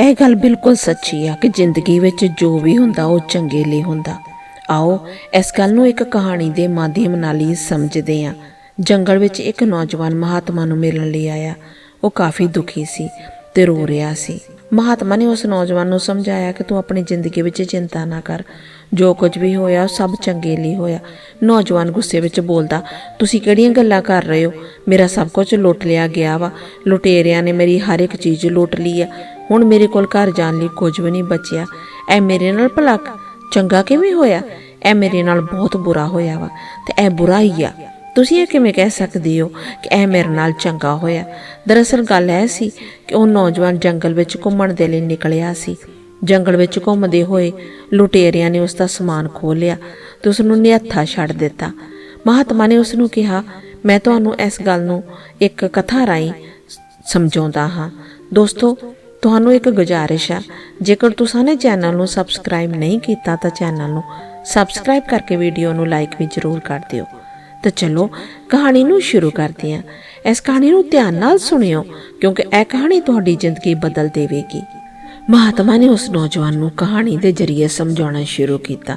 ਇਹ ਗੱਲ ਬਿਲਕੁਲ ਸੱਚੀ ਆ ਕਿ ਜ਼ਿੰਦਗੀ ਵਿੱਚ ਜੋ ਵੀ ਹੁੰਦਾ, ਉਹ ਚੰਗੇ ਲਈ ਹੁੰਦਾ। ਆਓ, ਇਸ ਗੱਲ ਨੂੰ ਇੱਕ ਕਹਾਣੀ ਦੇ ਮਾਧਿਅਮ ਨਾਲ ਹੀ ਸਮਝਦੇ ਹਾਂ। ਜੰਗਲ ਵਿੱਚ ਇੱਕ ਨੌਜਵਾਨ ਮਹਾਤਮਾ ਨੂੰ ਮਿਲਣ ਲਈ ਆਇਆ। ਉਹ ਕਾਫੀ ਦੁਖੀ ਸੀ ਤੇ ਰੋ ਰਿਹਾ ਸੀ। ਮਹਾਤਮਾ ਨੇ ਉਸ ਨੌਜਵਾਨ ਨੂੰ ਸਮਝਾਇਆ ਕਿ ਤੂੰ ਆਪਣੀ ਜ਼ਿੰਦਗੀ ਵਿੱਚ ਚਿੰਤਾ ਨਾ ਕਰ। ਜੋ ਕੁਝ ਵੀ ਹੋਇਆ, ਉਹ ਸਭ ਚੰਗੇ ਲਈ ਹੋਇਆ। ਨੌਜਵਾਨ ਗੁੱਸੇ ਵਿੱਚ ਬੋਲਦਾ, ਤੁਸੀਂ ਕਿਹੜੀਆਂ ਗੱਲਾਂ ਕਰ ਰਹੇ ਹੋ? ਮੇਰਾ ਸਭ ਕੁਝ ਲੁੱਟ ਲਿਆ ਗਿਆ ਵਾ। ਲੁਟੇਰਿਆਂ ਨੇ ਮੇਰੀ ਹਰ ਇੱਕ ਚੀਜ਼ ਲੁੱਟ ਲਈ ਆ। ਹੁਣ ਮੇਰੇ ਕੋਲ ਘਰ ਜਾਣ ਲਈ ਕੁਝ ਵੀ ਨਹੀਂ ਬਚਿਆ। ਐ ਮੇਰੇ ਨਾਲ ਭਲਾ ਚੰਗਾ ਕਿਵੇਂ ਹੋਇਆ? ਇਹ ਮੇਰੇ ਨਾਲ ਬਹੁਤ ਬੁਰਾ ਹੋਇਆ ਵਾ ਤੇ ਇਹ ਬੁਰਾ ਹੀ ਆ। ਤੁਸੀਂ ਇਹ ਕਿਵੇਂ ਕਹਿ ਸਕਦੇ ਹੋ ਕਿ ਇਹ ਮੇਰੇ ਨਾਲ ਚੰਗਾ ਹੋਇਆ? ਦਰਅਸਲ ਗੱਲ ਇਹ ਸੀ ਕਿ ਉਹ ਨੌਜਵਾਨ ਜੰਗਲ ਵਿੱਚ ਘੁੰਮਣ ਦੇ ਲਈ ਨਿਕਲਿਆ ਸੀ। ਜੰਗਲ ਵਿੱਚ ਘੁੰਮਦੇ ਹੋਏ ਲੁਟੇਰਿਆਂ ਨੇ ਉਸ ਦਾ ਸਮਾਨ ਖੋਹ ਲਿਆ ਤੇ ਉਸ ਨੂੰ ਨਿਹੱਥਾ ਛੱਡ ਦਿੱਤਾ। ਮਹਾਤਮਾ ਨੇ ਉਸ ਨੂੰ ਕਿਹਾ, ਮੈਂ ਤੁਹਾਨੂੰ ਇਸ ਗੱਲ ਨੂੰ ਇੱਕ ਕਥਾ ਰਾਹੀਂ ਸਮਝਾਉਂਦਾ ਹਾਂ। ਦੋਸਤੋ ਤੁਹਾਨੂੰ ਇੱਕ ਗੁਜ਼ਾਰਿਸ਼ ਆ। ਜੇਕਰ ਤੁਸੀਂ ਨੇ ਚੈਨਲ ਨੂੰ ਸਬਸਕ੍ਰਾਈਬ ਨਹੀਂ ਕੀਤਾ ਤਾਂ ਚੈਨਲ ਨੂੰ ਸਬਸਕ੍ਰਾਈਬ ਕਰਕੇ ਵੀਡੀਓ ਨੂੰ ਲਾਈਕ ਵੀ ਜ਼ਰੂਰ ਕਰ ਦਿਓ। ਤਾਂ ਚਲੋ, ਕਹਾਣੀ ਨੂੰ ਸ਼ੁਰੂ ਕਰਦੇ ਹਾਂ। ਇਸ ਕਹਾਣੀ ਨੂੰ ਧਿਆਨ ਨਾਲ ਸੁਣਿਓ, ਕਿਉਂਕਿ ਇਹ ਕਹਾਣੀ ਤੁਹਾਡੀ ਜ਼ਿੰਦਗੀ ਬਦਲ ਦੇਵੇਗੀ। ਮਹਾਤਮਾ ਨੇ ਉਸ ਨੌਜਵਾਨ ਨੂੰ ਕਹਾਣੀ ਦੇ ਜ਼ਰੀਏ ਸਮਝਾਉਣਾ ਸ਼ੁਰੂ ਕੀਤਾ।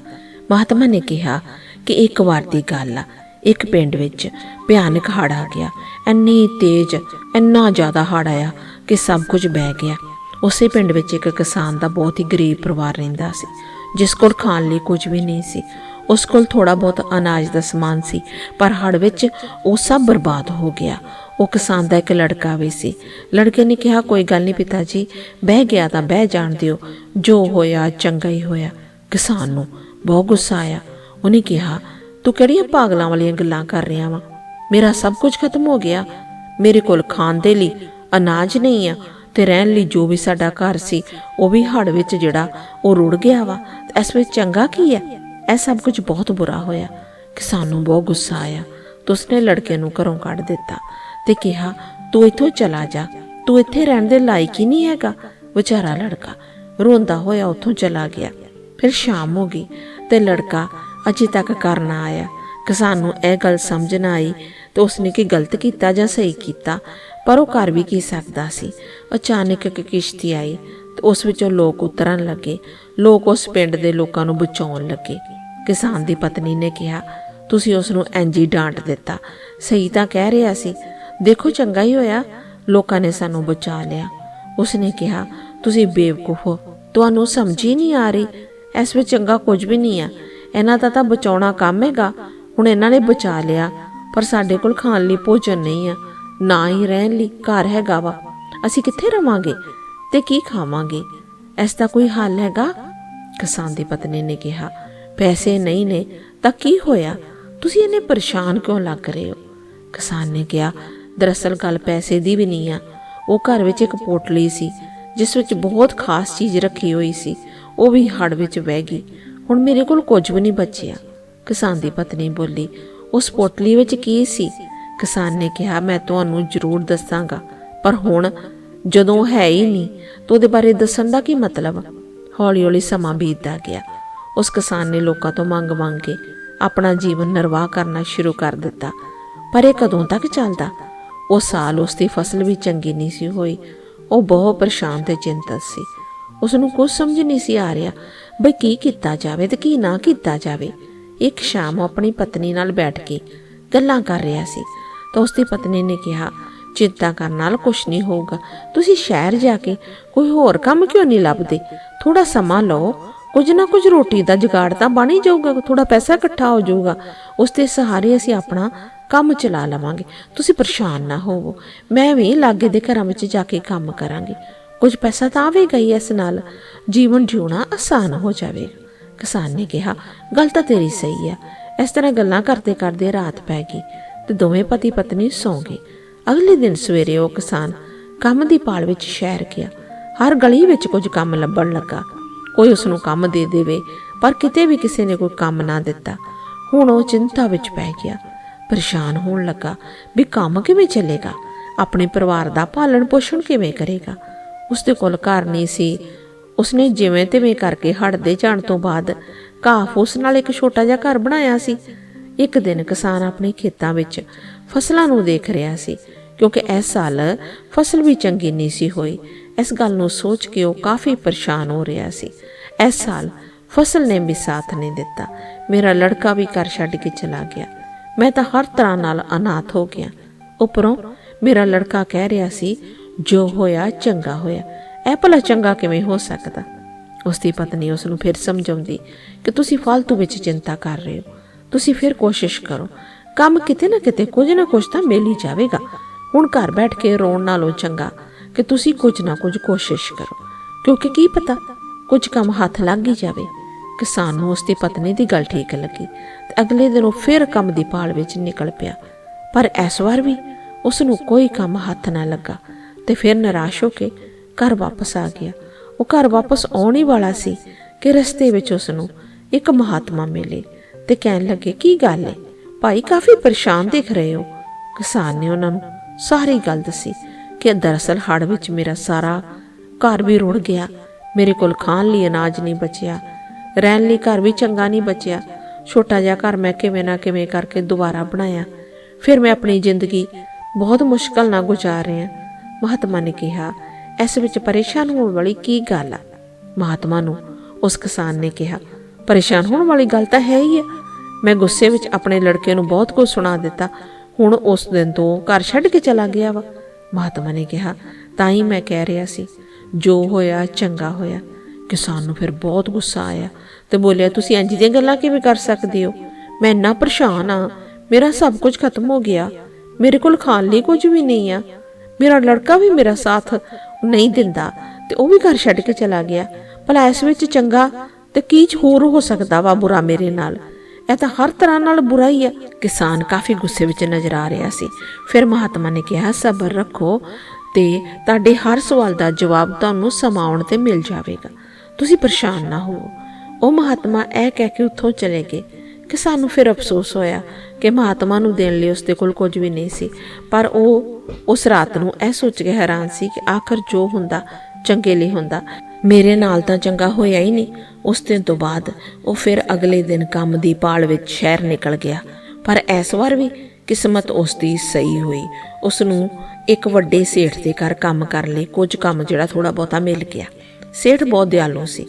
ਮਹਾਤਮਾ ਨੇ ਕਿਹਾ ਕਿ ਇੱਕ ਵਾਰ ਦੀ ਗੱਲ ਆ। ਇੱਕ ਪਿੰਡ ਵਿੱਚ ਭਿਆਨਕ ਹੜ੍ਹ ਆ ਗਿਆ। ਇੰਨੀ ਤੇਜ਼, ਇੰਨਾ ਜ਼ਿਆਦਾ ਹੜ੍ਹ ਆਇਆ ਕਿ ਸਭ ਕੁਝ ਬਹਿ ਗਿਆ। ਉਸੇ ਪਿੰਡ ਵਿੱਚ ਇੱਕ ਕਿਸਾਨ ਦਾ ਬਹੁਤ ਹੀ ਗਰੀਬ ਪਰਿਵਾਰ ਰਹਿੰਦਾ ਸੀ, ਜਿਸ ਕੋਲ ਖਾਣ ਲਈ ਕੁਝ ਵੀ ਨਹੀਂ ਸੀ। ਉਸ ਕੋਲ ਥੋੜਾ ਬਹੁਤ ਅਨਾਜ ਦਾ ਸਮਾਨ ਸੀ, ਪਰ ਹੜ੍ਹ ਵਿੱਚ ਉਹ ਸਭ ਬਰਬਾਦ ਹੋ ਗਿਆ। ਉਹ ਕਿਸਾਨ ਦਾ ਇੱਕ ਲੜਕਾ ਵੀ ਸੀ। ਲੜਕੇ ਨੇ ਕਿਹਾ, ਕੋਈ ਗੱਲ ਨਹੀਂ ਪਿਤਾ ਜੀ, ਬਹਿ ਗਿਆ ਤਾਂ ਬਹਿ ਜਾਣ ਦਿਓ। ਜੋ ਹੋਇਆ, ਚੰਗਾ ਹੀ ਹੋਇਆ। ਕਿਸਾਨ ਨੂੰ ਬਹੁਤ ਗੁੱਸਾ ਆਇਆ। ਉਹਨੇ ਕਿਹਾ, ਤੂੰ ਕਿਹੜੀਆਂ ਪਾਗਲਾਂ ਵਾਲੀਆਂ ਗੱਲਾਂ ਕਰ ਰਿਹਾ ਵਾ? ਮੇਰਾ ਸਭ ਕੁਝ ਖਤਮ ਹੋ ਗਿਆ। ਮੇਰੇ ਕੋਲ ਖਾਣ ਦੇ ਲਈ ਅਨਾਜ ਨਹੀਂ ਆ। ਤੇ ਰਹਿਣ ਲਈ ਜੋ ਵੀ ਸਾਡਾ ਘਰ ਸੀ, ਉਹ ਵੀ ਹੜ ਵਿੱਚ ਜਿਹੜਾ, ਉਹ ਰੁੜ ਗਿਆ ਵਾ। ਇਸ ਵਿੱਚ ਚੰਗਾ ਕੀ ਹੈ? ਇਹ ਸਭ ਕੁਝ ਬਹੁਤ ਬੁਰਾ ਹੋਇਆ। ਕਿਸਾਨ ਨੂੰ ਬਹੁਤ ਗੁੱਸਾ ਆਇਆ। ਤੇ ਉਸਨੇ ਲੜਕੇ ਨੂੰ ਘਰੋਂ ਕੱਢ ਦਿੱਤਾ ਤੇ ਕਿਹਾ, ਤੂੰ ਇੱਥੋਂ ਚਲਾ ਜਾ। ਤੂੰ ਇੱਥੇ ਰਹਿਣ ਦੇ ਲਾਇਕ ਹੀ ਨਹੀਂ ਹੈਗਾ। ਵਿਚਾਰਾ ਲੜਕਾ ਰੋਂਦਾ ਹੋਇਆ ਉੱਥੋਂ ਚਲਾ ਗਿਆ। ਫਿਰ ਸ਼ਾਮ ਹੋ ਗਈ ਤੇ ਲੜਕਾ ਅਜੇ ਤੱਕ ਘਰ ਨਾ ਆਇਆ। ਕਿਸਾਨ ਨੂੰ ਇਹ ਗੱਲ ਸਮਝ ਨਾ ਆਈ ਤੇ ਉਸਨੇ ਕੀ ਗਲਤ ਕੀਤਾ ਜਾਂ ਸਹੀ ਕੀਤਾ। ਪਰ ਉਹ ਕਰ ਵੀ ਕੀ ਸਕਦਾ ਸੀ? ਅਚਾਨਕ ਇੱਕ ਕਿਸ਼ਤੀ ਆਈ ਤੇ ਉਸ ਵਿੱਚੋਂ ਲੋਕ ਉਤਰਨ ਲੱਗੇ। ਲੋਕ ਉਸ ਪਿੰਡ ਦੇ ਲੋਕਾਂ ਨੂੰ ਬਚਾਉਣ ਲੱਗੇ। ਕਿਸਾਨ ਦੀ ਪਤਨੀ ਨੇ ਕਿਹਾ, ਤੁਸੀਂ ਉਸ ਨੂੰ ਐਂਜੀ ਡਾਂਟ ਦਿੱਤਾ। ਸਹੀ ਤਾਂ ਕਹਿ ਰਿਹਾ ਸੀ। ਦੇਖੋ ਚੰਗਾ ਹੀ ਹੋਇਆ। ਲੋਕਾਂ ਨੇ ਸਾਨੂੰ ਬਚਾ ਲਿਆ। ਉਸਨੇ ਕਿਹਾ, ਤੁਸੀਂ ਬੇਵਕੂਫ ਹੋ। ਤੁਹਾਨੂੰ ਸਮਝ ਹੀ ਨਹੀਂ ਆ ਰਹੀ। ਇਸ ਵਿੱਚ ਚੰਗਾ ਕੁਝ ਵੀ ਨਹੀਂ ਆ। ਇਹਨਾਂ ਦਾ ਤਾਂ ਬਚਾਉਣਾ ਕੰਮ ਹੈਗਾ। ਹੁਣ ਇਹਨਾਂ ਨੇ ਬਚਾ ਲਿਆ। ਪਰ ਸਾਡੇ ਕੋਲ ਖਾਣ ਲਈ ਭੋਜਨ ਨਹੀਂ ਆ। ਨਾ ਹੀ ਰਹਿਣ ਲਈ ਘਰ ਹੈਗਾ ਵਾ। ਅਸੀਂ ਕਿੱਥੇ ਰਵਾਂਗੇ ਤੇ ਕੀ ਖਾਵਾਂਗੇ? ਇਸ ਦਾ ਕੋਈ ਹੱਲ ਹੈਗਾ? ਕਿਸਾਨ ਦੀ ਪਤਨੀ ਨੇ ਕਿਹਾ, ਪੈਸੇ ਨਹੀਂ ਨੇ, ਤਾਂ ਕੀ ਹੋਇਆ? ਤੁਸੀਂ ਇੰਨੇ ਪਰੇਸ਼ਾਨ ਕਿਉਂ ਲੱਗ ਰਹੇ ਹੋ? ਕਿਸਾਨ ਨੇ ਕਿਹਾ, ਦਰਅਸਲ ਗੱਲ ਪੈਸੇ ਦੀ ਵੀ ਨਹੀਂ ਆ। ਉਹ ਘਰ ਵਿੱਚ ਇੱਕ ਪੋਟਲੀ ਸੀ, ਜਿਸ ਵਿੱਚ ਬਹੁਤ ਖਾਸ ਚੀਜ਼ ਰੱਖੀ ਹੋਈ ਸੀ। ਉਹ ਵੀ ਹੜ ਵਿੱਚ ਵਹਿ ਗਈ। ਹੁਣ ਮੇਰੇ ਕੋਲ ਕੁਝ ਵੀ ਨਹੀਂ ਬਚਿਆ। ਕਿਸਾਨ ਦੀ ਪਤਨੀ ਬੋਲੀ, ਉਸ ਪੋਟਲੀ ਵਿੱਚ ਕੀ ਸੀ? ਕਿਸਾਨ ਨੇ ਕਿਹਾ, ਮੈਂ ਤੁਹਾਨੂੰ ਜ਼ਰੂਰ ਦੱਸਾਂਗਾ, ਪਰ ਹੁਣ ਜਦੋਂ ਹੈ ਹੀ ਨਹੀਂ, ਤਾਂ ਉਹਦੇ ਬਾਰੇ ਦੱਸਣ ਦਾ ਕੀ ਮਤਲਬ? ਹੌਲੀ ਹੌਲੀ ਸਮਾਂ ਬੀਤਦਾ ਗਿਆ। ਉਸ ਕਿਸਾਨ ਨੇ ਲੋਕਾਂ ਤੋਂ ਮੰਗ ਮੰਗ ਕੇ ਆਪਣਾ ਜੀਵਨ ਨਿਰਵਾਹ ਕਰਨਾ ਸ਼ੁਰੂ ਕਰ ਦਿੱਤਾ, ਪਰ ਇਹ ਕਦੋਂ ਤੱਕ ਚੱਲਦਾ? ਉਹ ਸਾਲ ਉਸ ਦੀ ਫਸਲ ਵੀ ਚੰਗੀ ਨਹੀਂ ਸੀ ਹੋਈ। ਉਹ ਬਹੁਤ ਪਰੇਸ਼ਾਨ ਤੇ ਚਿੰਤਤ ਸੀ। ਉਸ ਨੂੰ ਕੁਝ ਸਮਝ ਨਹੀਂ ਸੀ ਆ ਰਿਹਾ ਬਈ ਕੀ ਕੀਤਾ ਜਾਵੇ ਤੇ ਕੀ ਨਾ ਕੀਤਾ ਜਾਵੇ। ਇੱਕ ਸ਼ਾਮ ਉਹ ਆਪਣੀ ਪਤਨੀ ਨਾਲ ਬੈਠ ਕੇ ਗੱਲਾਂ ਕਰ ਰਿਹਾ ਸੀ। ਤਾਂ ਉਸ ਦੀ ਪਤਨੀ ਨੇ ਕਿਹਾ, ਚਿੰਤਾ ਕਰਨ ਨਾਲ ਕੁਝ ਨਹੀਂ ਹੋਊਗਾ। ਤੁਸੀਂ ਸ਼ਹਿਰ ਜਾ ਕੇ ਕੋਈ ਹੋਰ ਕੰਮ ਕਿਉਂ ਨਹੀਂ ਲੱਭਦੇ? ਥੋੜਾ ਸਮਾਂ ਲਓ। ਕੁਝ ਨਾ ਕੁਝ ਰੋਟੀ ਦਾ ਜੁਗਾੜ ਤਾਂ ਬਣ ਹੀ ਜਾਊਗਾ ਥੋੜਾ ਪੈਸਾ ਇਕੱਠਾ ਹੋ ਜਾਊਗਾ। ਉਸ ਦੇ ਸਹਾਰੇ ਅਸੀਂ ਆਪਣਾ ਕੰਮ ਚਲਾ ਲਵਾਂਗੇ। ਤੁਸੀਂ ਪਰੇਸ਼ਾਨ ਨਾ ਹੋਵੋ। ਮੈਂ ਵੀ ਲਾਗੇ ਦੇ ਘਰਾਂ ਵਿੱਚ ਜਾ ਕੇ ਕੰਮ ਕਰਾਂਗੀ। ਕੁਝ ਪੈਸਾ ਤਾਂ ਆਵੇਗਾ ਹੀ ਇਸ ਨਾਲ। ਜੀਵਨ ਜਿਉਣਾ ਆਸਾਨ ਹੋ ਜਾਵੇਗਾ। ਕਿਸਾਨ ਨੇ ਕਿਹਾ, ਗੱਲ ਤਾਂ ਤੇਰੀ ਸਹੀ ਆ। ਇਸ ਤਰ੍ਹਾਂ ਗੱਲਾਂ ਕਰਦੇ ਕਰਦੇ ਰਾਤ ਪੈ ਗਈ। ਤੇ ਦੋਵੇਂ ਪਤੀ ਪਤਨੀ ਸੌਂ ਗਏ। ਅਗਲੇ ਦਿਨ ਸਵੇਰੇ ਉਹ ਕਿਸਾਨ ਕੰਮ ਦੀ ਪਾਲ ਵਿੱਚ ਸ਼ਹਿਰ ਗਿਆ। ਹਰ ਗਲੀ ਵਿੱਚ ਕੁਝ ਕੰਮ ਲੱਭਣ ਲੱਗਾ। ਕੋਈ ਉਸ ਨੂੰ ਕੰਮ ਦੇ ਦੇਵੇ, ਪਰ ਕਿਤੇ ਵੀ ਕਿਸੇ ਨੇ ਕੋਈ ਕੰਮ ਨਾ ਦਿੱਤਾ। ਹੁਣ ਉਹ ਚਿੰਤਾ ਵਿੱਚ ਪੈ ਗਿਆ। ਪਰੇਸ਼ਾਨ ਹੋਣ ਲੱਗਾ ਵੀ ਕੰਮ ਕਿਵੇਂ ਚੱਲੇਗਾ? ਆਪਣੇ ਪਰਿਵਾਰ ਦਾ ਪਾਲਣ ਪੋਸ਼ਣ ਕਿਵੇਂ ਕਰੇਗਾ? ਉਸ ਦੇ ਕੋਲ ਘਰ ਨਹੀਂ ਸੀ। ਉਸਨੇ ਜਿਵੇਂ ਤਿਵੇਂ ਕਰਕੇ ਹੜਦੇ ਜਾਣ ਤੋਂ ਬਾਅਦ ਘਾਹ ਫੂਸ ਨਾਲ ਇੱਕ ਛੋਟਾ ਜਿਹਾ ਘਰ ਬਣਾਇਆ ਸੀ। ਇੱਕ ਦਿਨ ਕਿਸਾਨ ਆਪਣੇ ਖੇਤਾਂ ਵਿੱਚ ਫਸਲਾਂ ਨੂੰ ਦੇਖ ਰਿਹਾ ਸੀ, ਕਿਉਂਕਿ ਇਸ ਸਾਲ ਫਸਲ ਵੀ ਚੰਗੀ ਨਹੀਂ ਸੀ ਹੋਈ। ਇਸ ਗੱਲ ਨੂੰ ਸੋਚ ਕੇ ਉਹ ਕਾਫੀ ਪਰੇਸ਼ਾਨ ਹੋ ਰਿਹਾ ਸੀ। ਇਸ ਸਾਲ ਫਸਲ ਨੇ ਵੀ ਸਾਥ ਨਹੀਂ ਦਿੱਤਾ। ਮੇਰਾ ਲੜਕਾ ਵੀ ਘਰ ਛੱਡ ਕੇ ਚਲਾ ਗਿਆ। ਮੈਂ ਤਾਂ ਹਰ ਤਰ੍ਹਾਂ ਨਾਲ ਅਨਾਥ ਹੋ ਗਿਆ। ਉੱਪਰੋਂ ਮੇਰਾ ਲੜਕਾ ਕਹਿ ਰਿਹਾ ਸੀ, ਜੋ ਹੋਇਆ, ਚੰਗਾ ਹੋਇਆ। ਇਹ ਭਲਾ ਚੰਗਾ ਕਿਵੇਂ ਹੋ ਸਕਦਾ? ਉਸ ਦੀ ਪਤਨੀ ਉਸ ਨੂੰ ਫਿਰ ਸਮਝਾਉਂਦੀ ਕਿ ਤੁਸੀਂ ਫालतू ਵਿੱਚ ਚਿੰਤਾ ਕਰ ਰਹੇ ਹੋ। ਤੁਸੀਂ ਫਿਰ ਕੋਸ਼ਿਸ਼ ਕਰੋ। ਕੰਮ ਕਿਤੇ ਨਾ ਕਿਤੇ ਕੁਝ ਨਾ ਕੁਝ ਤਾਂ ਮਿਲ ਹੀ ਜਾਵੇਗਾ। ਹੁਣ ਘਰ ਬੈਠ ਕੇ ਰੋਣ ਨਾਲੋਂ ਚੰਗਾ ਕਿ ਤੁਸੀਂ ਕੁਝ ਨਾ ਕੁਝ ਕੋਸ਼ਿਸ਼ ਕਰੋ। ਕਿਉਂਕਿ ਕੀ ਪਤਾ, ਕੁਝ ਕੰਮ ਹੱਥ ਲੱਗ ਹੀ ਜਾਵੇ। ਕਿਸਾਨ ਨੂੰ ਉਸ ਦੀ ਪਤਨੀ ਦੀ ਗੱਲ ਠੀਕ ਲੱਗੀ ਤੇ ਅਗਲੇ ਦਿਨ ਉਹ ਫਿਰ ਕੰਮ ਦੀ ਭਾਲ ਵਿੱਚ ਨਿਕਲ ਪਿਆ। ਪਰ ਇਸ ਵਾਰ ਵੀ ਉਸ ਨੂੰ ਕੋਈ ਕੰਮ ਹੱਥ ਨਾ ਲੱਗਾ ਤੇ ਫਿਰ ਨਿਰਾਸ਼ ਹੋ ਕੇ ਘਰ ਵਾਪਸ ਆ ਗਿਆ। ਉਹ ਘਰ ਵਾਪਸ ਆਉਣ ਹੀ ਵਾਲਾ ਸੀ ਕਿ ਰਸਤੇ ਵਿੱਚ ਉਸ ਨੂੰ ਇੱਕ ਮਹਾਤਮਾ ਮਿਲੇ। ਤੇ ਕਹਿਣ ਲੱਗੇ, ਕੀ ਗੱਲ ਹੈ ਭਾਈ ਕਾਫੀ ਪਰੇਸ਼ਾਨ ਦਿਖ ਰਹੇ ਹੋ। ਕਿਸਾਨ ਨੇ ਉਹਨਾਂ ਨੂੰ ਸਾਰੀ ਗੱਲ ਦੱਸੀ ਕਿ ਦਰਅਸਲ ਹੜ੍ਹ ਵਿੱਚ ਮੇਰਾ ਸਾਰਾ ਘਰ ਵੀ ਰੁੜ ਗਿਆ। ਮੇਰੇ ਕੋਲ ਖਾਣ ਲਈ ਅਨਾਜ ਨਹੀਂ ਬਚਿਆ, ਰਹਿਣ ਲਈ ਘਰ ਵੀ ਚੰਗਾ ਨਹੀਂ ਬਚਿਆ। ਛੋਟਾ ਜਿਹਾ ਘਰ ਮੈਂ ਕਿਵੇਂ ਨਾ ਕਿਵੇਂ ਕਰਕੇ ਦੁਬਾਰਾ ਬਣਾਇਆ। ਫਿਰ ਮੈਂ ਆਪਣੀ ਜ਼ਿੰਦਗੀ ਬਹੁਤ ਮੁਸ਼ਕਲ ਨਾਲ ਗੁਜ਼ਾਰ ਰਿਹਾ। ਮਹਾਤਮਾ ਨੇ ਕਿਹਾ, ਇਸ ਵਿੱਚ ਪਰੇਸ਼ਾਨ ਹੋਣ ਵਾਲੀ ਕੀ ਗੱਲ ਆ? ਮਹਾਤਮਾ ਨੂੰ ਉਸ ਕਿਸਾਨ ਨੇ ਕਿਹਾ ਪਰੇਸ਼ਾਨ ਹੋਣ ਵਾਲੀ ਗੱਲ ਤਾਂ ਹੈ ਹੀ ਆ। ਮੈਂ ਗੁੱਸੇ ਵਿੱਚ ਆਪਣੇ ਲੜਕੇ ਨੂੰ ਬਹੁਤ ਕੁਝ ਸੁਣਾ ਦਿੱਤਾ। ਹੁਣ ਉਸ ਦਿਨ ਤੋਂ ਘਰ ਛੱਡ ਕੇ ਚਲਾ ਗਿਆ ਵਾ। ਮਹਾਤਮਾ ਨੇ ਕਿਹਾ, ਤਾਂ ਹੀ ਮੈਂ ਕਹਿ ਰਿਹਾ ਸੀ, ਜੋ ਹੋਇਆ ਚੰਗਾ ਹੋਇਆ। ਕਿਸਾਨ ਨੂੰ ਫਿਰ ਬਹੁਤ ਗੁੱਸਾ ਆਇਆ ਤੇ ਬੋਲਿਆ, ਤੁਸੀਂ ਇੰਜ ਦੀਆਂ ਗੱਲਾਂ ਕਿਵੇਂ ਕਰ ਸਕਦੇ ਹੋ? ਮੈਂ ਇੰਨਾ ਪਰੇਸ਼ਾਨ ਆ। ਮੇਰਾ ਸਭ ਕੁਝ ਖਤਮ ਹੋ ਗਿਆ। ਮੇਰੇ ਕੋਲ ਖਾਣ ਲਈ ਕੁਝ ਵੀ ਨਹੀਂ ਆ। ਮੇਰਾ ਲੜਕਾ ਵੀ ਮੇਰਾ ਸਾਥ ਨਹੀਂ ਦਿੰਦਾ ਤੇ ਉਹ ਵੀ ਘਰ ਛੱਡ ਕੇ ਚਲਾ ਗਿਆ। ਭਲਾ ਇਸ ਵਿੱਚ ਚੰਗਾ ਤੇ ਕੀ ਹੋਰ ਹੋ ਸਕਦਾ ਵਾ ਬੁਰਾ ਮੇਰੇ ਨਾਲ? ਇਹ ਤਾਂ ਹਰ ਤਰ੍ਹਾਂ ਨਾਲ ਬੁਰਾ ਹੀ ਆ। ਕਿਸਾਨ ਕਾਫੀ ਗੁੱਸੇ ਵਿੱਚ ਨਜ਼ਰ ਆ ਰਿਹਾ ਸੀ। ਫਿਰ ਮਹਾਤਮਾ ਨੇ ਕਿਹਾ, ਸਬਰ ਰੱਖੋ ਤੇ ਤੁਹਾਡੇ ਹਰ ਸਵਾਲ ਦਾ ਜਵਾਬ ਤੁਹਾਨੂੰ ਸਮਾਂ ਤੇ ਮਿਲ ਜਾਵੇਗਾ। ਤੁਸੀਂ ਪਰੇਸ਼ਾਨ ਨਾ ਹੋਵੋ। ਉਹ ਮਹਾਤਮਾ ਇਹ ਕਹਿ ਕੇ ਉੱਥੋਂ ਚਲੇ ਗਏ ਕਿ ਸਾਨੂੰ ਫਿਰ ਅਫਸੋਸ ਹੋਇਆ ਕਿ ਮਹਾਤਮਾ ਨੂੰ ਦੇਣ ਲਈ ਉਸਦੇ ਕੋਲ ਕੁਝ ਵੀ ਨਹੀਂ ਸੀ। ਪਰ ਉਹ ਉਸ ਰਾਤ ਨੂੰ ਇਹ ਸੋਚ ਕੇ ਹੈਰਾਨ ਸੀ ਕਿ ਆਖਰ ਜੋ ਹੁੰਦਾ, ਚੰਗੇ ਲਈ ਹੁੰਦਾ। ਮੇਰੇ ਨਾਲ ਤਾਂ ਚੰਗਾ ਹੋਇਆ ਹੀ ਨਹੀਂ। ਉਸ ਦਿਨ ਤੋਂ ਬਾਅਦ ਉਹ ਫਿਰ ਅਗਲੇ ਦਿਨ ਕੰਮ ਦੀ ਪਾਲ ਵਿੱਚ ਸ਼ਹਿਰ ਨਿਕਲ ਗਿਆ। ਪਰ ਇਸ ਵਾਰ ਵੀ ਕਿਸਮਤ ਉਸ ਦੀ ਸਹੀ ਹੋਈ। ਉਸ ਨੂੰ ਇੱਕ ਵੱਡੇ ਸੇਠ ਦੇ ਘਰ ਕੰਮ ਕਰਨ ਲਈ ਕੁਝ ਕੰਮ ਜਿਹੜਾ ਥੋੜਾ ਬਹੁਤਾ ਮਿਲ ਗਿਆ। ਸੇਠ ਬਹੁਤ ਦਿਆਲੂ ਸੀ।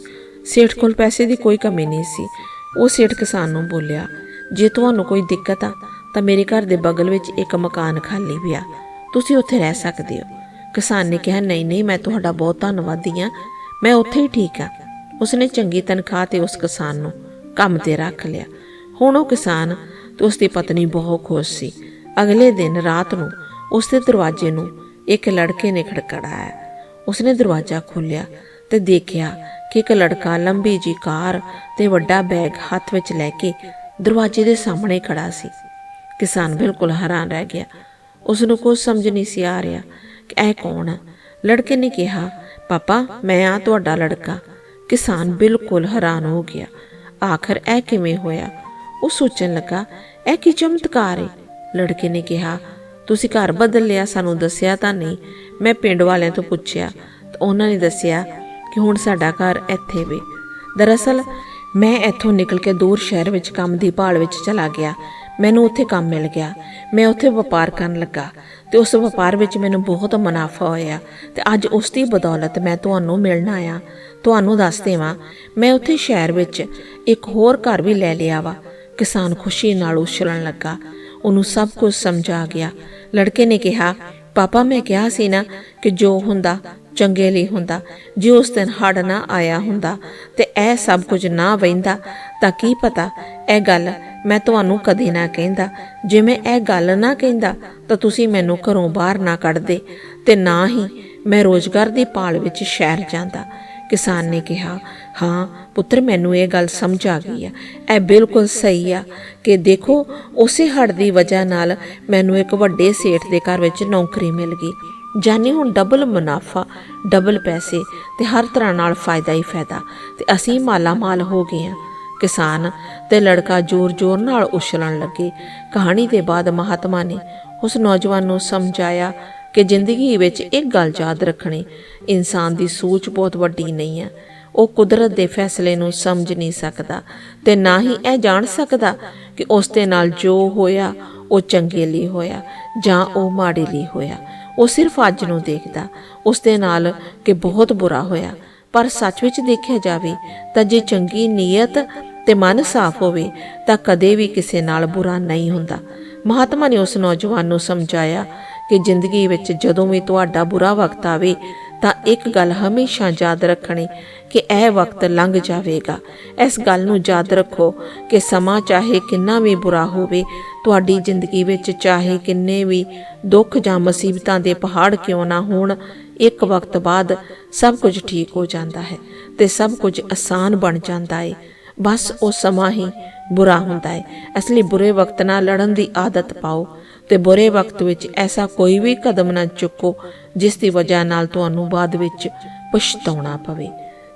ਸੇਠ ਕੋਲ ਪੈਸੇ ਦੀ ਕੋਈ ਕਮੀ ਨਹੀਂ ਸੀ। ਉਹ ਸੇਠ ਕਿਸਾਨ ਨੂੰ ਬੋਲਿਆ, ਜੇ ਤੁਹਾਨੂੰ ਕੋਈ ਦਿੱਕਤ ਆ, ਤਾਂ ਮੇਰੇ ਘਰ ਦੇ ਬਗਲ ਵਿੱਚ ਇੱਕ ਮਕਾਨ ਖਾਲੀ ਪਿਆ। ਤੁਸੀਂ ਉੱਥੇ ਰਹਿ ਸਕਦੇ ਹੋ। ਕਿਸਾਨ ਨੇ ਕਿਹਾ, ਨਹੀਂ ਨਹੀਂ, ਮੈਂ ਤੁਹਾਡਾ ਬਹੁਤ ਧੰਨਵਾਦੀ ਆ ਮੈਂ ਉੱਥੇ ਹੀ ਠੀਕ ਆ। ਉਸਨੇ ਚੰਗੀ ਤਨਖਾਹ ਤੇ ਉਸ ਕਿਸਾਨ ਨੂੰ ਕੰਮ ਤੇ ਰੱਖ ਲਿਆ। ਹੁਣ ਉਹ ਕਿਸਾਨ ਤੇ ਉਸ ਦੀ ਪਤਨੀ ਬਹੁਤ ਖੁਸ਼ ਸੀ। ਅਗਲੇ ਦਿਨ ਰਾਤ ਨੂੰ ਉਸ ਦੇ ਦਰਵਾਜ਼ੇ ਨੂੰ ਇੱਕ ਲੜਕੇ ਨੇ ਖੜਕੜਾਇਆ ਉਸਨੇ ਦਰਵਾਜ਼ਾ ਖੋਲ੍ਹਿਆ ਤੇ ਦੇਖਿਆ ਕਿ ਇੱਕ ਲੜਕਾ ਲੰਬੀ ਜੀ ਕਾਰ ਤੇ ਵੱਡਾ ਬੈਗ ਹੱਥ ਵਿੱਚ ਲੈ ਕੇ ਦਰਵਾਜ਼ੇ ਦੇ ਸਾਹਮਣੇ ਖੜਾ ਸੀ। ਕਿਸਾਨ ਬਿਲਕੁਲ ਹੈਰਾਨ ਰਹਿ ਗਿਆ। ਉਸ ਨੂੰ ਕੁਝ ਸਮਝ ਨਹੀਂ ਸੀ ਆ ਰਿਹਾ ਕਿ ਇਹ ਕੌਣ ਹੈ ਲੜਕੇ ਨੇ ਕਿਹਾ ਪਾਪਾ, ਮੈਂ ਆ ਤੁਹਾਡਾ ਲੜਕਾ। ਕਿਸਾਨ ਬਿਲਕੁਲ ਹੈਰਾਨ ਹੋ ਗਿਆ। ਆਖਰ ਇਹ ਕਿਵੇਂ ਹੋਇਆ? ਉਹ ਸੋਚਣ ਲੱਗਾ, ਇਹ ਕੀ ਚਮਤਕਾਰ ਹੈ ਲੜਕੇ ਨੇ ਕਿਹਾ, ਤੁਸੀਂ ਘਰ ਬਦਲ ਲਿਆ, ਸਾਨੂੰ ਦੱਸਿਆ ਤਾਂ ਨਹੀਂ। ਮੈਂ ਪਿੰਡ ਵਾਲਿਆਂ ਤੋਂ ਪੁੱਛਿਆ, ਤਾਂ ਉਹਨਾਂ ਨੇ ਦੱਸਿਆ ਕਿ ਹੁਣ ਸਾਡਾ ਘਰ ਇੱਥੇ ਵੇ। ਦਰਅਸਲ, ਮੈਂ ਇੱਥੋਂ ਨਿਕਲ ਕੇ ਦੂਰ ਸ਼ਹਿਰ ਵਿੱਚ ਕੰਮ ਦੀ ਭਾਲ ਵਿੱਚ ਚਲਾ ਗਿਆ। ਮੈਨੂੰ ਉੱਥੇ ਕੰਮ ਮਿਲ ਗਿਆ। ਮੈਂ ਉੱਥੇ ਵਪਾਰ ਕਰਨ ਲੱਗਾ। ਤੇ ਉਸ ਵਪਾਰ ਵਿੱਚ ਮੈਨੂੰ ਬਹੁਤ ਮੁਨਾਫਾ ਹੋਇਆ ਤੇ ਅੱਜ ਉਸ ਦੀ ਬਦੌਲਤ ਮੈਂ ਤੁਹਾਨੂੰ ਮਿਲਣ ਆਇਆ। ਤੁਹਾਨੂੰ ਦੱਸ ਦੇਵਾਂ, ਮੈਂ ਉੱਥੇ ਸ਼ਹਿਰ ਵਿੱਚ ਇੱਕ ਹੋਰ ਘਰ ਵੀ ਲੈ ਲਿਆ ਵਾ। ਕਿਸਾਨ ਖੁਸ਼ੀ ਨਾਲ ਉਛਲਣ ਲੱਗਾ। ਉਹਨੂੰ ਸਭ ਕੁਝ ਸਮਝਾ ਗਿਆ। ਲੜਕੇ ਨੇ ਕਿਹਾ, ਪਾਪਾ, ਮੈਂ ਕਿਹਾ ਸੀ ਨਾ ਕਿ ਜੋ ਹੁੰਦਾ ਚੰਗੇ ਲਈ ਹੁੰਦਾ, ਜੇ ਉਸ ਦਿਨ ਹੜ ਨਾ ਆਇਆ ਹੁੰਦਾ ਤੇ ਇਹ ਸਭ ਕੁਝ ਨਾ ਵੈਂਦਾ ਤਾਂ ਕੀ ਪਤਾ? ਇਹ ਗੱਲ ਮੈਂ ਤੁਹਾਨੂੰ ਕਦੇ ਨਾ ਕਹਿੰਦਾ। ਜੇ ਮੈਂ ਇਹ ਗੱਲ ਨਾ ਕਹਿੰਦਾ, ਤਾਂ ਤੁਸੀਂ ਮੈਨੂੰ ਘਰੋਂ ਬਾਹਰ ਨਾ ਕੱਢਦੇ ਤੇ ਨਾ ਹੀ ਮੈਂ ਰੋਜ਼ਗਾਰ ਦੀ ਭਾਲ ਵਿੱਚ ਸ਼ਹਿਰ ਜਾਂਦਾ। ਕਿਸਾਨ ਨੇ ਕਿਹਾ, ਹਾਂ, ਪੁੱਤਰ, ਮੈਨੂੰ ਇਹ ਗੱਲ ਸਮਝ ਆ ਗਈ ਆ। ਇਹ ਬਿਲਕੁਲ ਸਹੀ ਆ ਕਿ ਦੇਖੋ, ਉਸੇ ਹੜ ਦੀ ਵਜ੍ਹਾ ਨਾਲ ਮੈਨੂੰ ਇੱਕ ਵੱਡੇ ਸੇਠ ਦੇ ਘਰ ਵਿੱਚ ਨੌਕਰੀ ਮਿਲ ਗਈ। ਜਾਨੀ ਹੁਣ ਡਬਲ ਮੁਨਾਫਾ, ਡਬਲ ਪੈਸੇ ਤੇ ਹਰ ਤਰ੍ਹਾਂ ਨਾਲ ਫਾਇਦਾ ਹੀ ਫਾਇਦਾ ਤੇ ਅਸੀਂ ਮਾਲਾ ਮਾਲ ਹੋ ਗਏ ਹਾਂ ਕਿਸਾਨ ਤੇ ਲੜਕਾ ਜ਼ੋਰ-ਜ਼ੋਰ ਨਾਲ ਉਛਲਣ ਲੱਗੇ। ਕਹਾਣੀ ਦੇ ਬਾਅਦ ਮਹਾਤਮਾ ਨੇ ਉਸ ਨੌਜਵਾਨ ਨੂੰ ਸਮਝਾਇਆ ਕਿ ਜ਼ਿੰਦਗੀ ਵਿੱਚ ਇੱਕ ਗੱਲ ਯਾਦ ਰੱਖਣੀ ਇਨਸਾਨ ਦੀ ਸੋਚ ਬਹੁਤ ਵੱਡੀ ਨਹੀਂ ਹੈ। ਉਹ ਕੁਦਰਤ ਦੇ ਫੈਸਲੇ ਨੂੰ ਸਮਝ ਨਹੀਂ ਸਕਦਾ ਤੇ ਨਾ ਹੀ ਇਹ ਜਾਣ ਸਕਦਾ ਕਿ ਉਸ ਦੇ ਨਾਲ ਜੋ ਹੋਇਆ, ਉਹ ਚੰਗੇ ਲਈ ਹੋਇਆ ਜਾਂ ਉਹ ਮਾੜੇ ਲਈ ਹੋਇਆ। ਉਹ ਸਿਰਫ ਅੱਜ ਨੂੰ ਦੇਖਦਾ, ਉਸ ਦੇ ਨਾਲ ਕਿ ਬਹੁਤ ਬੁਰਾ ਹੋਇਆ। ਪਰ ਸੱਚ ਵਿੱਚ ਦੇਖਿਆ ਜਾਵੇ ਤਾਂ ਜੇ ਚੰਗੀ ਨੀਅਤ ਤੇ ਮਨ ਸਾਫ਼ ਹੋਵੇ ਤਾਂ ਕਦੇ ਵੀ ਕਿਸੇ ਨਾਲ ਬੁਰਾ ਨਹੀਂ ਹੁੰਦਾ। ਮਹਾਤਮਾ ਨੇ ਉਸ ਨੌਜਵਾਨ ਨੂੰ ਸਮਝਾਇਆ ਕਿ ਜ਼ਿੰਦਗੀ ਵਿੱਚ ਜਦੋਂ ਵੀ ਤੁਹਾਡਾ ਬੁਰਾ ਵਕਤ ਆਵੇ ਤਾਂ ਇੱਕ ਗੱਲ ਹਮੇਸ਼ਾ ਯਾਦ ਰੱਖਣੀ ਕਿ ਇਹ ਵਕਤ ਲੰਘ ਜਾਵੇਗਾ। ਇਸ ਗੱਲ ਨੂੰ ਯਾਦ ਰੱਖੋ ਕਿ ਸਮਾਂ ਚਾਹੇ ਕਿੰਨਾ ਵੀ ਬੁਰਾ ਹੋਵੇ, ਤੁਹਾਡੀ ਜ਼ਿੰਦਗੀ ਵਿੱਚ ਚਾਹੇ ਕਿੰਨੇ ਵੀ ਦੁੱਖ ਜਾਂ ਮੁਸੀਬਤਾਂ ਦੇ ਪਹਾੜ ਕਿਉਂ ਨਾ ਹੋਣ ਇੱਕ ਵਕਤ ਬਾਅਦ ਸਭ ਕੁਝ ਠੀਕ ਹੋ ਜਾਂਦਾ ਹੈ ਤੇ ਸਭ ਕੁਝ ਆਸਾਨ ਬਣ ਜਾਂਦਾ ਹੈ ਬਸ ਉਹ ਸਮਾਂ ਹੀ ਬੁਰਾ ਹੁੰਦਾ ਹੈ ਅਸਲੀ ਬੁਰੇ ਵਕਤ ਨਾਲ ਲੜਨ ਦੀ ਆਦਤ ਪਾਓ ਤੇ ਬੁਰੇ ਵਕਤ ਵਿੱਚ ਐਸਾ ਕੋਈ ਵੀ ਕਦਮ ਨਾ ਚੁੱਕੋ ਜਿਸ ਦੀ ਵਜ੍ਹਾ ਨਾਲ ਤੁਹਾਨੂੰ ਬਾਅਦ ਵਿੱਚ ਪਛਤਾਉਣਾ ਪਵੇ।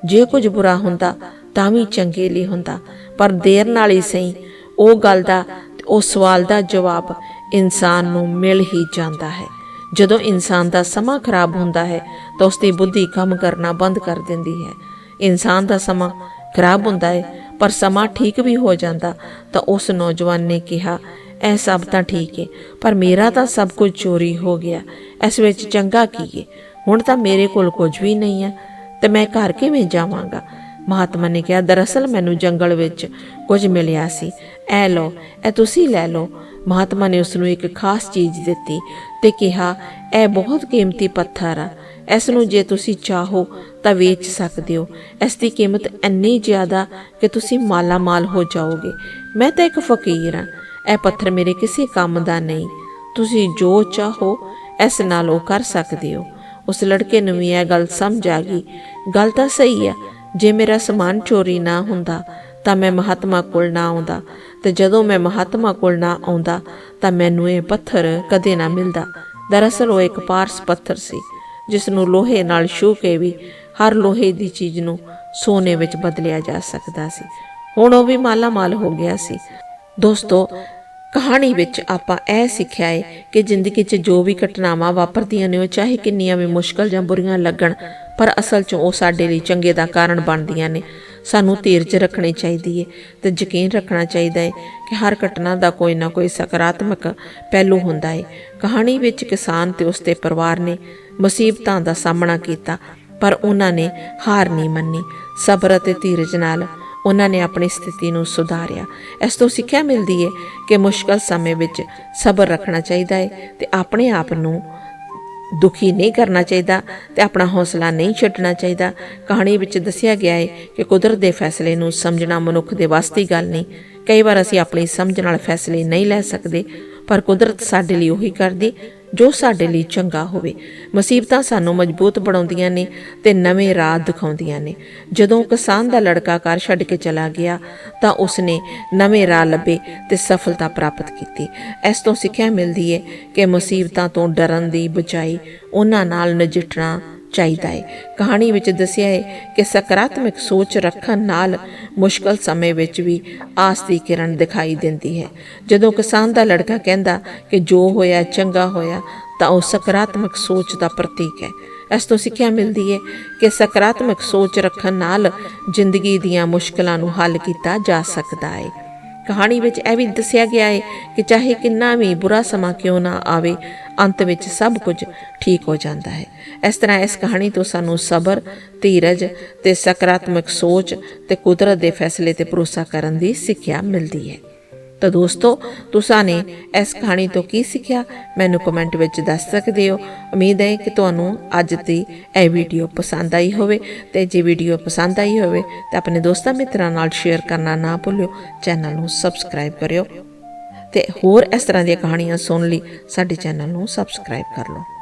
ਜੇ ਕੁਝ ਬੁਰਾ ਹੁੰਦਾ ਤਾਂ ਵੀ ਚੰਗੇ ਲਈ ਹੁੰਦਾ, ਪਰ ਦੇਰ ਨਾਲ ਹੀ ਸਹੀ ਉਹ ਗੱਲ ਦਾ ਉਹ ਸਵਾਲ ਦਾ ਜਵਾਬ ਇਨਸਾਨ ਨੂੰ ਮਿਲ ਹੀ ਜਾਂਦਾ ਹੈ। ਜਦੋਂ ਇਨਸਾਨ ਦਾ ਸਮਾਂ ਖਰਾਬ ਹੁੰਦਾ ਹੈ ਤਾਂ ਉਸ ਦੀ ਬੁੱਧੀ ਕੰਮ ਕਰਨਾ ਬੰਦ ਕਰ ਦਿੰਦੀ ਹੈ। ਇਨਸਾਨ ਦਾ ਸਮਾਂ ਖਰਾਬ ਹੁੰਦਾ ਹੈ, ਪਰ ਸਮਾਂ ਠੀਕ ਵੀ ਹੋ ਜਾਂਦਾ, ਤਾਂ ਉਸ ਨੌਜਵਾਨ ਨੇ ਕਿਹਾ, ਇਹ ਸਭ ਤਾਂ ਠੀਕ ਹੈ ਪਰ ਮੇਰਾ ਤਾਂ ਸਭ ਕੁਝ ਚੋਰੀ ਹੋ ਗਿਆ। ਇਸ ਵਿੱਚ ਚੰਗਾ ਕੀ ਹੈ ਹੁਣ ਤਾਂ ਮੇਰੇ ਕੋਲ ਕੁਝ ਵੀ ਨਹੀਂ ਹੈ, ਤੇ ਮੈਂ ਘਰ ਕਿਵੇਂ ਜਾਵਾਂਗਾ? ਮਹਾਤਮਾ ਨੇ ਕਿਹਾ, ਦਰਅਸਲ ਮੈਨੂੰ ਜੰਗਲ ਵਿੱਚ ਕੁਝ ਮਿਲਿਆ ਸੀ। ਐ ਲਓ, ਇਹ ਤੁਸੀਂ ਲੈ ਲਓ। ਮਹਾਤਮਾ ਨੇ ਉਸ ਨੂੰ ਇੱਕ ਖਾਸ ਚੀਜ਼ ਦਿੱਤੀ ਤੇ ਕਿਹਾ, ਇਹ ਬਹੁਤ ਕੀਮਤੀ ਪੱਥਰ ਆ। ਇਸ ਨੂੰ ਜੇ ਤੁਸੀਂ ਚਾਹੋ ਤਾਂ ਵੇਚ ਸਕਦੇ ਹੋ। ਇਸ ਦੀ ਕੀਮਤ ਇੰਨੀ ਜ਼ਿਆਦਾ ਕਿ ਤੁਸੀਂ ਮਾਲਾ ਮਾਲ ਹੋ ਜਾਓਗੇ। ਮੈਂ ਤਾਂ ਇੱਕ ਫਕੀਰ ਹਾਂ। ਇਹ ਪੱਥਰ ਮੇਰੇ ਕਿਸੇ ਕੰਮ ਦਾ ਨਹੀਂ। ਤੁਸੀਂ ਜੋ ਚਾਹੋ, ਇਸ ਨਾਲ ਉਹ ਕਰ ਸਕਦੇ ਹੋ। ਉਸ ਲੜਕੇ ਨੂੰ ਵੀ ਇਹ ਗੱਲ ਸਮਝ ਆ ਗਈ। ਗੱਲ ਤਾਂ ਸਹੀ ਆ। ਜੇ ਮੇਰਾ ਸਮਾਨ ਚੋਰੀ ਨਾ ਹੁੰਦਾ ਤਾਂ ਮੈਂ ਮਹਾਤਮਾ ਕੋਲ ਨਾ ਆਉਂਦਾ ਤੇ ਜਦੋਂ ਮੈਂ ਮਹਾਤਮਾ ਕੋਲ ਨਾ ਆਉਂਦਾ ਤਾਂ ਮੈਨੂੰ ਇਹ ਪੱਥਰ ਕਦੇ ਨਾ ਮਿਲਦਾ। ਦਰਅਸਲ ਉਹ ਇੱਕ ਪਾਰਸ ਪੱਥਰ ਸੀ, ਜਿਸ ਨੂੰ ਲੋਹੇ ਨਾਲ ਛੂ ਕੇ ਵੀ ਹਰ ਲੋਹੇ ਦੀ ਚੀਜ਼ ਨੂੰ ਸੋਨੇ ਵਿੱਚ ਬਦਲਿਆ ਜਾ ਸਕਦਾ ਸੀ। ਹੁਣ ਉਹ ਵੀ ਮਾਲਾ ਮਾਲ ਹੋ ਗਿਆ ਸੀ। ਦੋਸਤੋ, ਕਹਾਣੀ ਵਿੱਚ ਆਪਾਂ ਇਹ ਸਿੱਖਿਆ ਹੈ ਕਿ ਜ਼ਿੰਦਗੀ 'ਚ ਜੋ ਵੀ ਘਟਨਾਵਾਂ ਵਾਪਰਦੀਆਂ ਨੇ ਉਹ ਚਾਹੇ ਕਿੰਨੀਆਂ ਵੀ ਮੁਸ਼ਕਲ ਜਾਂ ਬੁਰੀਆਂ ਲੱਗਣ, ਪਰ ਅਸਲ 'ਚ ਉਹ ਸਾਡੇ ਲਈ ਚੰਗੇ ਦਾ ਕਾਰਨ ਬਣਦੀਆਂ ਨੇ। ਸਾਨੂੰ ਧੀਰਜ ਰੱਖਣੀ ਚਾਹੀਦੀ ਹੈ ਤੇ ਯਕੀਨ ਰੱਖਣਾ ਚਾਹੀਦਾ ਹੈ ਕਿ ਹਰ ਘਟਨਾ ਦਾ ਕੋਈ ਨਾ ਕੋਈ ਸਕਾਰਾਤਮਕ ਪਹਿਲੂ ਹੁੰਦਾ ਹੈ ਕਹਾਣੀ ਵਿੱਚ ਕਿਸਾਨ ਤੇ ਉਸਦੇ ਪਰਿਵਾਰ ਨੇ ਮੁਸੀਬਤਾਂ ਦਾ ਸਾਹਮਣਾ ਕੀਤਾ, ਪਰ ਉਹਨਾਂ ਨੇ ਹਾਰ ਨਹੀਂ ਮੰਨੀ। ਸਬਰ ਅਤੇ ਧੀਰਜ ਨਾਲ ਉਹਨਾਂ ਨੇ ਆਪਣੀ ਸਥਿਤੀ ਨੂੰ ਸੁਧਾਰਿਆ। ਇਸ ਤੋਂ ਸਿੱਖਿਆ ਮਿਲਦੀ ਹੈ ਕਿ ਮੁਸ਼ਕਲ ਸਮੇਂ ਵਿੱਚ ਸਬਰ ਰੱਖਣਾ ਚਾਹੀਦਾ ਹੈ ਤੇ ਆਪਣੇ ਆਪ ਨੂੰ ਦੁਖੀ ਨਹੀਂ ਕਰਨਾ ਚਾਹੀਦਾ ਤੇ ਆਪਣਾ ਹੌਸਲਾ ਨਹੀਂ ਛੱਡਣਾ ਚਾਹੀਦਾ। ਕਹਾਣੀ ਵਿੱਚ ਦੱਸਿਆ ਗਿਆ ਹੈ ਕਿ ਕੁਦਰਤ ਦੇ ਫੈਸਲੇ ਨੂੰ ਸਮਝਣਾ ਮਨੁੱਖ ਦੇ ਵੱਸ ਦੀ ਗੱਲ ਨਹੀਂ। ਕਈ ਵਾਰ ਅਸੀਂ ਆਪਣੀ ਸਮਝ ਨਾਲ ਫੈਸਲੇ ਨਹੀਂ ਲੈ ਸਕਦੇ, ਪਰ ਕੁਦਰਤ ਸਾਡੇ ਲਈ ਉਹੀ ਕਰਦੀ ਜੋ ਸਾਡੇ ਲਈ ਚੰਗਾ ਹੋਵੇ। ਮੁਸੀਬਤਾਂ ਸਾਨੂੰ ਮਜ਼ਬੂਤ ਬਣਾਉਂਦੀਆਂ ਨੇ ਤੇ ਨਵੇਂ ਰਾਹ ਦਿਖਾਉਂਦੀਆਂ ਨੇ। ਜਦੋਂ ਕਿਸਾਨ ਦਾ ਲੜਕਾ ਘਰ ਛੱਡ ਕੇ ਚਲਾ ਗਿਆ, ਤਾਂ ਉਸਨੇ ਨਵੇਂ ਰਾਹ ਲੱਭੇ ਤੇ ਸਫਲਤਾ ਪ੍ਰਾਪਤ ਕੀਤੀ। ਇਸ ਤੋਂ ਸਿੱਖਿਆ ਮਿਲਦੀ ਹੈ ਕਿ ਮੁਸੀਬਤਾਂ ਤੋਂ ਡਰਨ ਦੀ ਬਜਾਏ ਉਹਨਾਂ ਨਾਲ ਨਜਿੱਠਣਾ ਚਾਹੀਦਾ ਹੈ ਕਹਾਣੀ ਵਿੱਚ ਦੱਸਿਆ ਹੈ ਕਿ ਸਕਾਰਾਤਮਕ ਸੋਚ ਰੱਖਣ ਨਾਲ ਮੁਸ਼ਕਲ ਸਮੇਂ ਵਿੱਚ ਵੀ ਆਸ ਦੀ ਕਿਰਨ ਦਿਖਾਈ ਦਿੰਦੀ ਹੈ। ਜਦੋਂ ਕਿਸਾਨ ਦਾ ਲੜਕਾ ਕਹਿੰਦਾ ਕਿ ਜੋ ਹੋਇਆ, ਚੰਗਾ ਹੋਇਆ, ਤਾਂ ਉਹ ਸਕਾਰਾਤਮਕ ਸੋਚ ਦਾ ਪ੍ਰਤੀਕ ਹੈ। ਇਸ ਤੋਂ ਸਿੱਖਿਆ ਮਿਲਦੀ ਹੈ ਕਿ ਸਕਾਰਾਤਮਕ ਸੋਚ ਰੱਖਣ ਨਾਲ ਜ਼ਿੰਦਗੀ ਦੀਆਂ ਮੁਸ਼ਕਲਾਂ ਨੂੰ ਹੱਲ ਕੀਤਾ ਜਾ ਸਕਦਾ ਹੈ ਕਹਾਣੀ ਵਿੱਚ ਇਹ ਵੀ ਦੱਸਿਆ ਗਿਆ ਹੈ ਕਿ ਚਾਹੇ ਕਿੰਨਾ ਵੀ ਬੁਰਾ ਸਮਾਂ ਕਿਉਂ ਨਾ ਆਵੇ, ਅੰਤ ਵਿੱਚ ਸਭ ਕੁਝ ਠੀਕ ਹੋ ਜਾਂਦਾ ਹੈ। ਇਸ ਤਰ੍ਹਾਂ ਇਸ ਕਹਾਣੀ ਤੋਂ ਸਾਨੂੰ ਸਬਰ, ਧੀਰਜ ਤੇ ਸਕਾਰਾਤਮਕ ਸੋਚ ਤੇ ਕੁਦਰਤ ਦੇ ਫੈਸਲੇ ਤੇ ਭਰੋਸਾ ਕਰਨ ਦੀ ਸਿੱਖਿਆ ਮਿਲਦੀ ਹੈ। ਤਾਂ ਦੋਸਤੋ, ਤੁਸੀਂ ਨੇ ਇਸ ਕਹਾਣੀ ਤੋਂ ਕੀ ਸਿੱਖਿਆ? ਮੈਨੂੰ ਕਮੈਂਟ ਵਿੱਚ ਦੱਸ ਸਕਦੇ ਹੋ। ਉਮੀਦ ਹੈ ਕਿ ਤੁਹਾਨੂੰ ਅੱਜ ਦੀ ਇਹ ਵੀਡੀਓ ਪਸੰਦ ਆਈ ਹੋਵੇ। ਤੇ ਜੇ ਵੀਡੀਓ ਪਸੰਦ ਆਈ ਹੋਵੇ, ਤਾਂ ਆਪਣੇ ਦੋਸਤਾਂ ਮਿੱਤਰਾਂ ਨਾਲ ਸ਼ੇਅਰ ਕਰਨਾ ਨਾ ਭੁੱਲਿਓ। ਚੈਨਲ ਨੂੰ ਸਬਸਕ੍ਰਾਈਬ ਕਰਿਓ। ਤੇ ਹੋਰ ਇਸ ਤਰ੍ਹਾਂ ਦੀਆਂ ਕਹਾਣੀਆਂ ਸੁਣਨ ਲਈ ਸਾਡੇ ਚੈਨਲ ਨੂੰ ਸਬਸਕ੍ਰਾਈਬ ਕਰ ਲਓ।